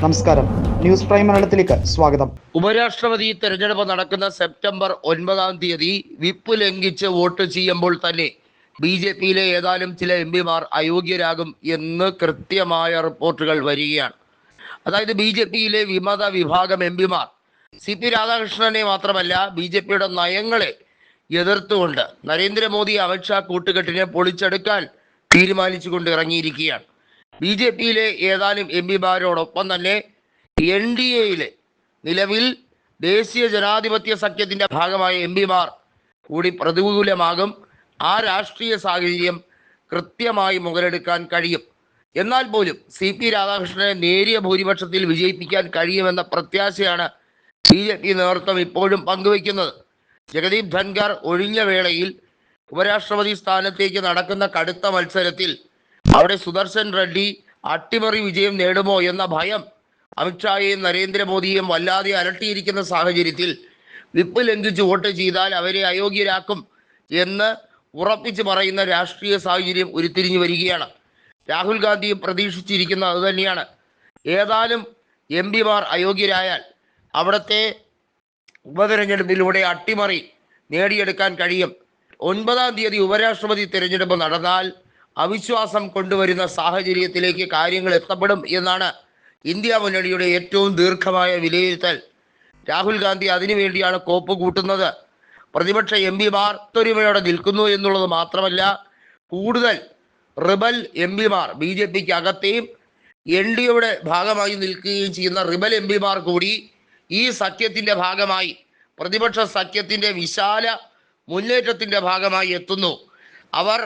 നമസ്കാരം. News prime മലയാളത്തിലേക്ക് സ്വാഗതം. ഉപരാഷ്ട്രപതി തെരഞ്ഞെടുപ്പ് നടക്കുന്ന സെപ്റ്റംബർ ഒൻപതാം തീയതി വിപ്പ് ലംഘിച്ച് വോട്ട് ചെയ്യുമ്പോൾ തന്നെ ബി ജെ പിയിലെ ഏതാനും ചില എം പിമാർ അയോഗ്യരാകും എന്ന് കൃത്യമായ റിപ്പോർട്ടുകൾ വരികയാണ്. അതായത് ബി ജെ പിയിലെ വിമത വിഭാഗം എം പിമാർ സി പി രാധാകൃഷ്ണനെ മാത്രമല്ല ബി ജെ പിയുടെ നയങ്ങളെ എതിർത്തുകൊണ്ട് നരേന്ദ്രമോദി അമിത്ഷാ കൂട്ടുകെട്ടിനെ പൊളിച്ചെടുക്കാൻ തീരുമാനിച്ചുകൊണ്ട് ഇറങ്ങിയിരിക്കുകയാണ്. ബി ജെ പിയിലെ ഏതാനും എം പിമാരോടൊപ്പം തന്നെ എൻ ഡി എയിലെ നിലവിൽ ദേശീയ ജനാധിപത്യ സഖ്യത്തിന്റെ ഭാഗമായ എം പിമാർ കൂടി പ്രതികൂലമാകും. ആ രാഷ്ട്രീയ സാഹചര്യം കൃത്യമായി മുതലെടുക്കാൻ കഴിയും. എന്നാൽ പോലും സി പി രാധാകൃഷ്ണനെ നേരിയ ഭൂരിപക്ഷത്തിൽ വിജയിപ്പിക്കാൻ കഴിയുമെന്ന പ്രത്യാശയാണ് ബി ജെ പി നേതൃത്വം ഇപ്പോഴും പങ്കുവയ്ക്കുന്നത്. ജഗദീപ് ധൻഖർ ഒഴിഞ്ഞ വേളയിൽ ഉപരാഷ്ട്രപതി സ്ഥാനത്തേക്ക് നടക്കുന്ന കടുത്ത മത്സരത്തിൽ അവിടെ സുദർശൻ റെഡ്ഡി അട്ടിമറി വിജയം നേടുമോ എന്ന ഭയം അമിത്ഷായെയും നരേന്ദ്രമോദിയെയും വല്ലാതെ അലട്ടിയിരിക്കുന്ന സാഹചര്യത്തിൽ വിപ്പ് ലംഘിച്ച് വോട്ട് ചെയ്താൽ അവരെ അയോഗ്യരാക്കും എന്ന് ഉറപ്പിച്ച് പറയുന്ന രാഷ്ട്രീയ സാഹചര്യം ഉരുത്തിരിഞ്ഞു വരികയാണ്. രാഹുൽ ഗാന്ധിയും പ്രതീക്ഷിച്ചിരിക്കുന്ന അതുതന്നെയാണ് ഏതാനും എം പിമാർ അയോഗ്യരായാൽ അവിടുത്തെ ഉപതെരഞ്ഞെടുപ്പിലൂടെ അട്ടിമറി നേടിയെടുക്കാൻ കഴിയും. ഒൻപതാം തീയതി ഉപരാഷ്ട്രപതി തിരഞ്ഞെടുപ്പ് നടന്നാൽ അവിശ്വാസം കൊണ്ടുവരുന്ന സാഹചര്യത്തിലേക്ക് കാര്യങ്ങൾ എത്തപ്പെടും എന്നാണ് ഇന്ത്യ മുന്നണിയുടെ ഏറ്റവും ദീർഘമായ വിലയിരുത്തൽ. രാഹുൽ ഗാന്ധി അതിനുവേണ്ടിയാണ് കോപ്പ് കൂട്ടുന്നത്. പ്രതിപക്ഷ എം പിമാർ ഒത്തൊരുമയോടെ നിൽക്കുന്നു എന്നുള്ളത് മാത്രമല്ല കൂടുതൽ റിബൽ എം പിമാർ ബി ജെ പിക്ക് അകത്തെയും എൻ ഡി എയുടെ ഭാഗമായി നിൽക്കുകയും ചെയ്യുന്ന റിബൽ എം പിമാർ കൂടി ഈ സഖ്യത്തിന്റെ ഭാഗമായി പ്രതിപക്ഷ സഖ്യത്തിന്റെ വിശാല മുന്നേറ്റത്തിന്റെ ഭാഗമായി എത്തുന്നു. അവർ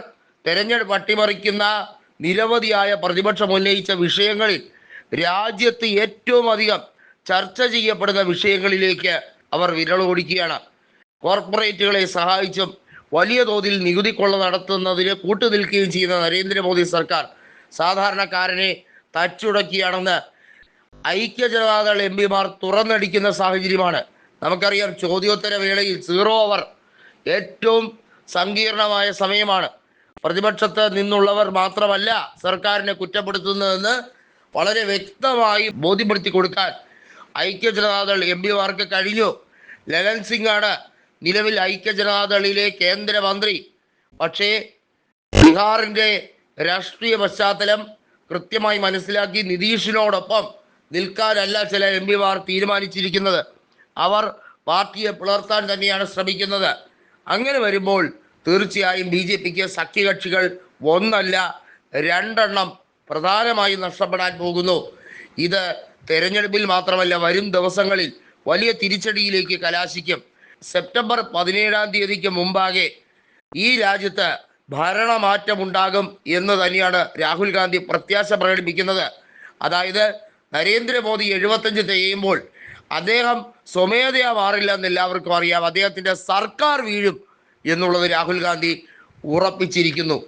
തെരഞ്ഞെടുപ്പ് അട്ടിമറിക്കുന്ന നിരവധിയായ പ്രതിപക്ഷം ഉന്നയിച്ച വിഷയങ്ങളിൽ രാജ്യത്ത് ഏറ്റവും അധികം ചർച്ച ചെയ്യപ്പെടുന്ന വിഷയങ്ങളിലേക്ക് അവർ വിരളോടിക്കുകയാണ്. കോർപ്പറേറ്റുകളെ സഹായിച്ചും വലിയ തോതിൽ നികുതി കൊള്ള നടത്തുന്നതിന് കൂട്ടുനിൽക്കുകയും ചെയ്യുന്ന നരേന്ദ്രമോദി സർക്കാർ സാധാരണക്കാരനെ തച്ചുടക്കിയാണെന്ന് ഐക്യ ജനതാദൾ എം പിമാർ തുറന്നടിക്കുന്ന സാഹചര്യമാണ്. നമുക്കറിയാം ചോദ്യോത്തര വേളയിൽ സീറോ അവർ ഏറ്റവും സങ്കീർണമായ സമയമാണ്. പ്രതിപക്ഷത്ത് നിന്നുള്ളവർ മാത്രമല്ല സർക്കാരിനെ കുറ്റപ്പെടുത്തുന്നതെന്ന് വളരെ വ്യക്തമായി ബോധ്യപ്പെടുത്തി കൊടുക്കാൻ ഐക്യ ജനതാദൾ എം പിമാർക്ക് കഴിഞ്ഞു. ലലൻ സിംഗ് ആണ് നിലവിൽ ഐക്യ ജനതാദളിലെ കേന്ദ്രമന്ത്രി. പക്ഷേ ബീഹാറിന്റെ രാഷ്ട്രീയ പശ്ചാത്തലം കൃത്യമായി മനസ്സിലാക്കി നിതീഷിനോടൊപ്പം നിൽക്കാനല്ല ചില എം പിമാർ തീരുമാനിച്ചിരിക്കുന്നത്. അവർ പാർട്ടിയെ പുലർത്താൻ തന്നെയാണ് ശ്രമിക്കുന്നത്. അങ്ങനെ വരുമ്പോൾ തീർച്ചയായും ബി ജെ പിക്ക് സഖ്യകക്ഷികൾ ഒന്നല്ല രണ്ടെണ്ണം പ്രധാനമായും നഷ്ടപ്പെടാൻ പോകുന്നു. ഇത് തെരഞ്ഞെടുപ്പിൽ മാത്രമല്ല വരും ദിവസങ്ങളിൽ വലിയ തിരിച്ചടിയിലേക്ക് കലാശിക്കും. സെപ്റ്റംബർ പതിനേഴാം തീയതിക്ക് മുമ്പാകെ ഈ രാജ്യത്ത് ഭരണമാറ്റമുണ്ടാകും എന്ന് തന്നെയാണ് രാഹുൽ ഗാന്ധി പ്രത്യാശ പ്രകടിപ്പിക്കുന്നത്. അതായത് നരേന്ദ്രമോദി എഴുപത്തഞ്ച് തികയുമ്പോൾ അദ്ദേഹം സ്വമേധയാ മാറില്ല എല്ലാവർക്കും അറിയാം. അദ്ദേഹത്തിന്റെ സർക്കാർ വീഴും എന്നുള്ളത് രാഹുൽ ഗാന്ധി ഉറപ്പിച്ചിരിക്കുന്നു.